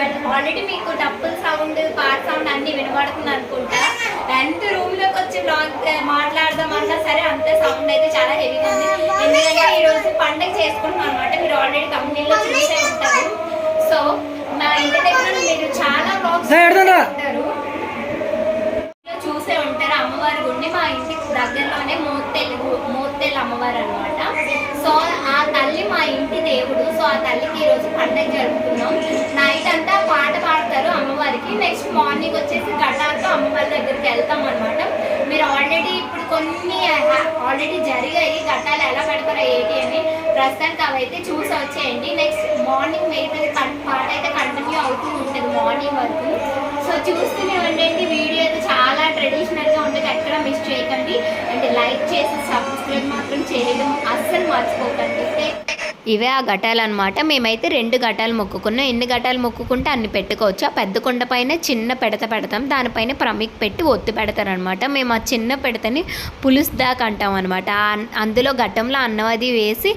Already మీకు డప్పుల sound పాట సౌండ్ అన్ని వినబడుతుంది అనుకుంటా. ఎంత రూమ్లోకి వచ్చి బ్లాగ్ మాట్లాడదామన్నా సరే అంతే సౌండ్ అయితే చాలా హెవీగా ఉంది. ఎందుకంటే ఈ రోజు పండగ చేసుకుంటున్నాం అనమాట మీరు ఆల్రెడీ కంపెనీలో చూసే ఉంటారు. సో మా ఇంటి దగ్గర మీరు చాలా బ్లాగ్స్ ఉంటారు. చూసే ఉంటారు అమ్మవారి గుడిని మా ఇంటికి దగ్గరలోనే మోత్తెల్ మోత్తెల్ అమ్మవారు అనమాట సో ఆ తల్లి మా ఇంటి దేవుడు. సో ఆ తల్లికి ఈరోజు పండగ జరుపుకున్నాం. నైట్ అంతా పాట పాడతారు అమ్మవారికి. నెక్స్ట్ మార్నింగ్ వచ్చేసి ఘటాలతో అమ్మవారి దగ్గరికి వెళ్తాం అనమాట మీరు ఆల్రెడీ ఇప్పుడు కొన్ని ఆల్రెడీ జరిగాయి. ఘటాలు ఎలా పెడతారో ఏంటి అని ప్రస్తుతానికి అవైతే చూసి వచ్చేయండి. నెక్స్ట్ మార్నింగ్ మిగతా పాట అయితే కంటిన్యూ అవుతూ ఉంటుంది మార్నింగ్ వరకు. సో చూస్తూనే ఉండండి. వీడియో అయితే చాలా ట్రెడిషనల్గా ఉంటుంది ఎక్కడ మిస్ చేయకండి. అంటే లైక్ చేసి సబ్స్క్రైబ్ మాత్రం చేయడం అస్సలు మర్చిపోకండి. ఇవే ఆ ఘటాలు అనమాట మేమైతే రెండు ఘటాలు మొక్కుకున్నాం. ఎన్ని ఘటాలు మొక్కుకుంటే అన్ని పెట్టుకోవచ్చు. ఆ పెద్ద కుండ పైన చిన్న పెడత పెడతాం. దానిపైన ప్రమిక్ పెట్టి ఒత్తి పెడతారనమాట మేము ఆ చిన్న పెడతని పులుసు దాకా అంటాం అనమాట అందులో గట్టంలో అన్నం అది వేసి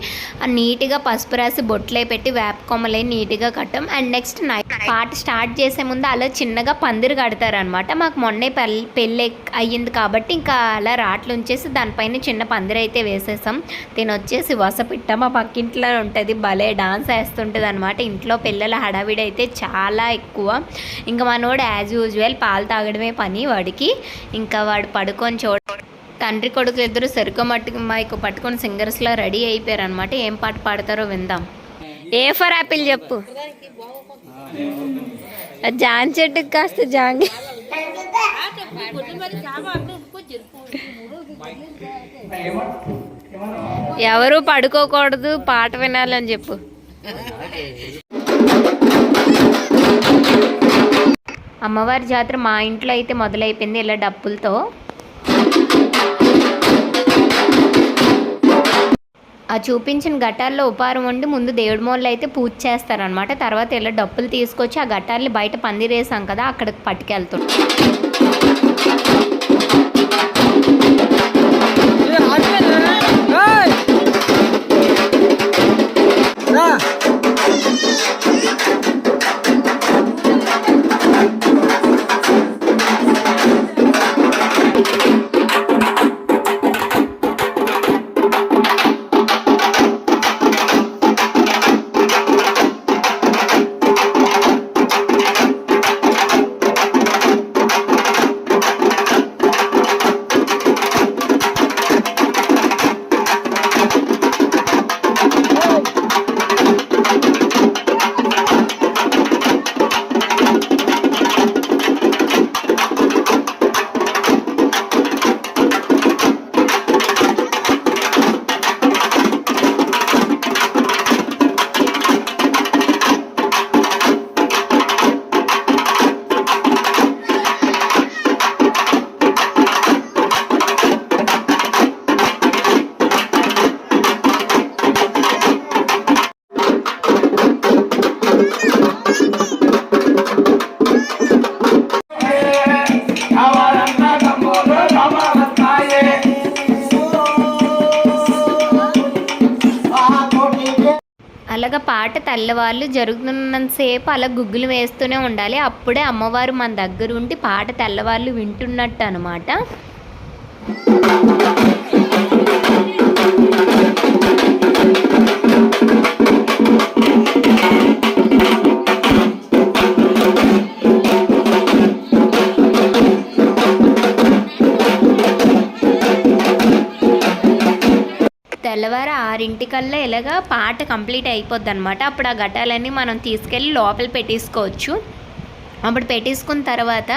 ఆ నీట్గా పసుపు రాసి బొట్లే పెట్టి వేపకొమ్మలై నీట్గా కట్టాం. అండ్ నెక్స్ట్ నైట్ పాట స్టార్ట్ చేసే ముందు అలా చిన్నగా పందిరి కడతారనమాట మాకు మొన్నే పెళ్ళి పెళ్ళి అయ్యింది కాబట్టి ఇంకా అలా రాట్లు ఉంచేసి దానిపైన చిన్న పందిరి అయితే వేసేసాం. తినొచ్చేసి వస వసపిట్ట మా పక్కింట్లో ఉంటుంది. భలే డాన్స్ వేస్తుంటుంది అనమాట ఇంట్లో పిల్లల హడావిడి అయితే చాలా ఎక్కువ. ఇంకా మనోడు యాజ్ యూజువల్ పాలు తాగడమే పని వాడికి. ఇంకా వాడు పడుకొని చూడ తండ్రి కొడుకులు ఇద్దరు సరుకు మట్టు మైకు పట్టుకొని సింగర్స్లో రెడీ అయిపోయారు అనమాట ఏం పాట పాడతారో విందాం. ఏ ఫర్ యాపిల్ చెప్పు. జాన్ చెట్టుకి కాస్త జాంగి. ఎవరు పడుకోకూడదు పాట వినాలని చెప్పు. అమ్మవారి జాతర మా ఇంట్లో అయితే మొదలైపోయింది ఇలా డప్పులతో. ఆ చూపించిన ఘటాల్లో ఉపారం వండి ముందు దేవుడి మూలలో అయితే పూజ చేస్తారనమాట తర్వాత ఇలా డప్పులు తీసుకొచ్చి ఆ ఘటాల్ని బయట పందిరేసాం కదా అక్కడికి పట్టుకెళ్తాం. పాట తెల్లవాళ్ళు జరుగుతున్నంతసేపు అలా గుగ్గులు వేస్తూనే ఉండాలి. అప్పుడే అమ్మవారు మన దగ్గర ఉండి పాట తెల్లవాళ్ళు వింటున్నట్టు అనమాట తెల్లవారు ఇలాగ ఇలాగా పాట కంప్లీట్ అయిపోద్ది అనమాట అప్పుడు ఆ ఘటాలన్నీ మనం తీసుకెళ్ళి లోపల పెట్టేసుకోవచ్చు. అప్పుడు పెట్టేసుకున్న తర్వాత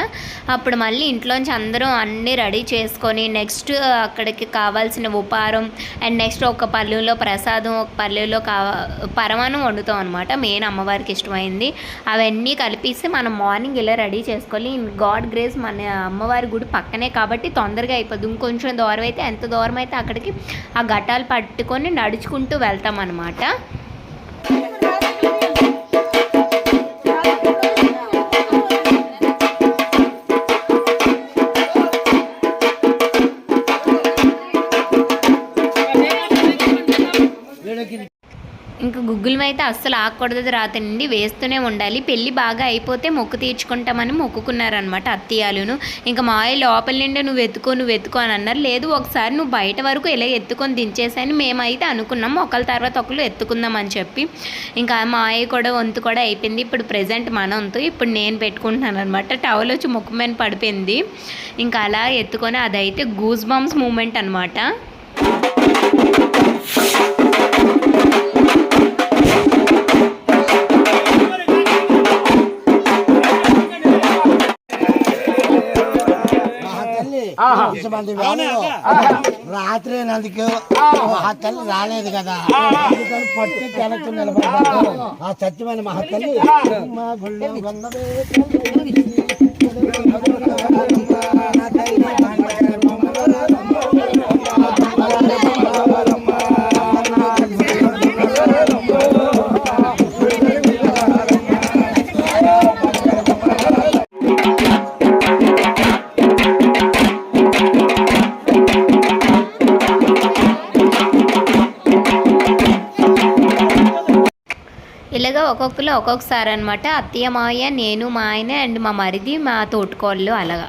అప్పుడు మళ్ళీ ఇంట్లోంచి అందరూ అన్నీ రెడీ చేసుకొని నెక్స్ట్ అక్కడికి కావాల్సిన ఉపారం అండ్ నెక్స్ట్ ఒక పల్లెలో ప్రసాదం ఒక పల్లెలో కావా పరమానం వండుతాం అనమాట మెయిన్ అమ్మవారికి ఇష్టమైంది. అవన్నీ కలిపేసి మనం మార్నింగ్ ఇలా రెడీ చేసుకోవాలి గాడ్ గ్రేస్ మన అమ్మవారి గుడి పక్కనే కాబట్టి తొందరగా అయిపోద్ది. ఇంకొంచెం దూరం అయితే ఎంత దూరం అయితే అక్కడికి ఆ ఘటాలు పట్టుకొని నడుచుకుంటూ వెళ్తాం అనమాట ఇంకా ముగ్గులు అయితే అస్సలు ఆకూడదు రాతండి వేస్తూనే ఉండాలి. పెళ్ళి బాగా అయిపోతే మొక్కు తీర్చుకుంటామని మొక్కుకున్నారనమాట అత్తయ్యాలును. ఇంకా మా మాయ లోపల నుండే నువ్వు ఎత్తుకో నువ్వు ఎత్తుకో అని అన్నారు. లేదు ఒకసారి నువ్వు బయట వరకు ఇలా ఎత్తుకొని దించేసాని మేమైతే అనుకున్నాం ఒకళ్ళ తర్వాత ఒకళ్ళు ఎత్తుకుందాం అని చెప్పి. ఇంకా మా ఆయ కూడా వంతు కూడా అయిపోయింది. ఇప్పుడు ప్రజెంట్ మన వంతు ఇప్పుడు నేను పెట్టుకుంటున్నాను అనమాట టవల్ వచ్చి ముక్కు మీద పడిపోయింది. ఇంకా అలా ఎత్తుకొని అదైతే గూస్ బంప్స్ మూమెంట్ అనమాట ఇంతమంది రాత్రి నందుకు మా తల్లి రాలేదు కదా. పట్టి తెలకు నిలబడ్డారు. ఆ. సత్యమైన మా తల్లి మా గుళ్ళో వందవే. ఇలాగ ఒక్కొక్కరు ఒక్కొక్కసారి అనమాట అత్తయ్య మావయ్య నేను మా ఆయన అండ్ మా మరిది మా తోటికోళ్ళు అలాగా.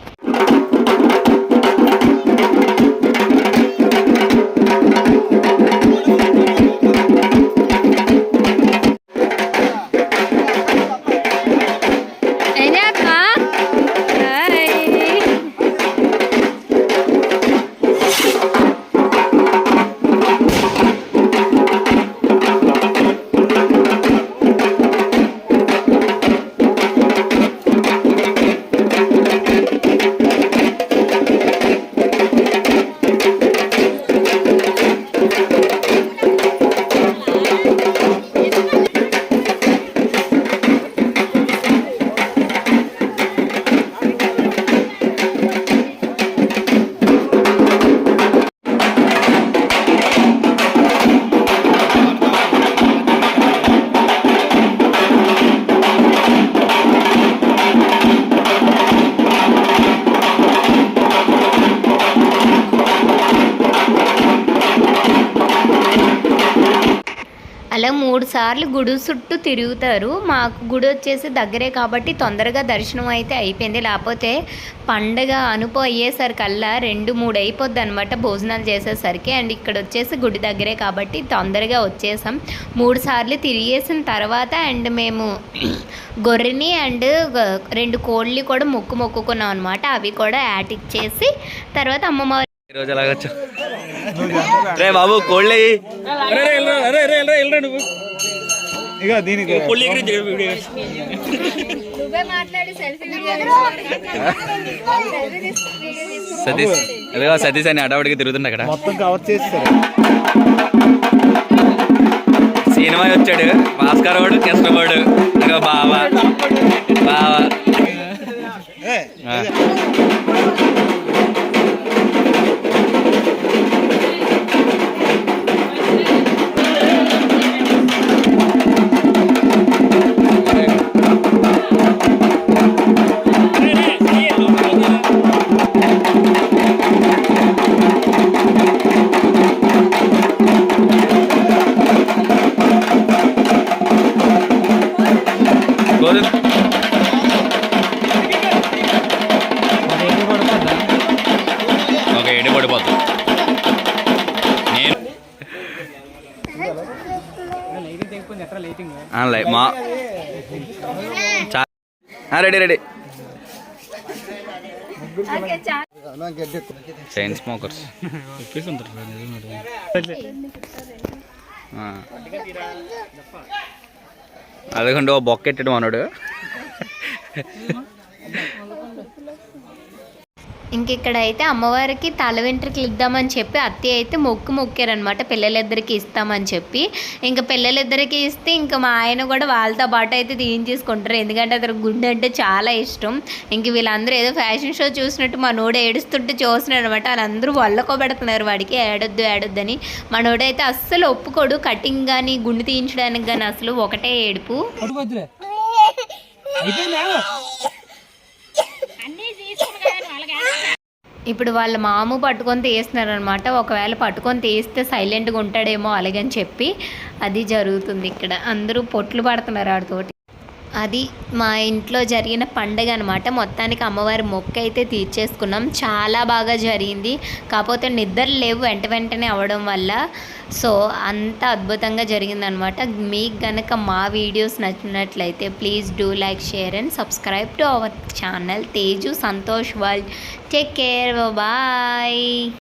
అలా మూడు సార్లు గుడి చుట్టూ తిరుగుతారు. మాకు గుడి వచ్చేసి దగ్గరే కాబట్టి తొందరగా దర్శనం అయితే అయిపోయింది. లేకపోతే పండగ అనుపు అయ్యేసరికల్లా రెండు మూడు అయిపోద్ది అనమాట భోజనాలు చేసేసరికి. అండ్ ఇక్కడ వచ్చేసి గుడి దగ్గరే కాబట్టి తొందరగా వచ్చేసాం. మూడు సార్లు తిరిగేసిన తర్వాత అండ్ మేము గొర్రెని అండ్ రెండు కోళ్ళు కూడా మొక్కు మొక్కుకున్నాం అనమాట అవి కూడా యాడ్ ఇచ్చేసి తర్వాత అమ్మమ్మ ఈరోజు ఎలాగొచ్చు రే బాబు కోళ్ళే ఇక దీనికి సతీష్ అదిగో సతీష్ అని అడవాడికి తిరుగుతుండ అక్కడ. మొత్తం కవర్ చేస్తారు సినిమా వచ్చాడు భాస్కర్ వాడు కృష్ణవాడు అదిగో బావా. బావా. ఎడి పడిపోతుంది నేను మా చా- ఆ, రెడీ రెడీ. చైన్ స్మోకర్స్ అదకండి ఓ బొక్కెట్టడం అన్నాడు. ఇంక ఇక్కడ అయితే అమ్మవారికి తల వెంట్రుకలు ఇద్దామని చెప్పి అత్తయ్య అయితే మొక్కు మొక్కారనమాట పిల్లలిద్దరికి ఇస్తామని చెప్పి. ఇంకా పిల్లలిద్దరికి ఇస్తే ఇంకా మా ఆయన కూడా వాళ్ళతో పాటు అయితే తీయించేసుకుంటారు. ఎందుకంటే అతను గుండె అంటే చాలా ఇష్టం. ఇంక వీళ్ళందరూ ఏదో ఫ్యాషన్ షో చూసినట్టు మా నోడు ఏడుస్తుంటే చూస్తున్నాడు అనమాట వాళ్ళందరూ వల్లకోబెడుతున్నారు వాడికి. ఏడొద్దు ఏడొద్దని మా నోడైతే అస్సలు ఒప్పుకోడు. కటింగ్ కానీ గుండె తీయించడానికి కానీ అసలు ఒకటే ఏడుపు. ఇప్పుడు వాళ్ళ మాము పట్టుకొని తీస్తున్నారు అనమాట ఒకవేళ పట్టుకొని తీస్తే సైలెంట్గా ఉంటాడేమో అలాగని చెప్పి అది జరుగుతుంది ఇక్కడ. అందరూ పొట్లు పడుతున్నారు ఆడితోటి. అది మా ఇంట్లో జరిగిన పండగ అనమాట మొత్తానికి అమ్మవారి మొక్క అయితే తీర్చేసుకున్నాం. చాలా బాగా జరిగింది. కాకపోతే నిద్ర లేవు వెంట వెంటనే అవ్వడం వల్ల. సో అంత అద్భుతంగా జరిగిందనమాట మీకు గనక మా వీడియోస్ నచ్చినట్లయితే please do like share and subscribe to our channel. Teju Santosh world. Take care. Bye.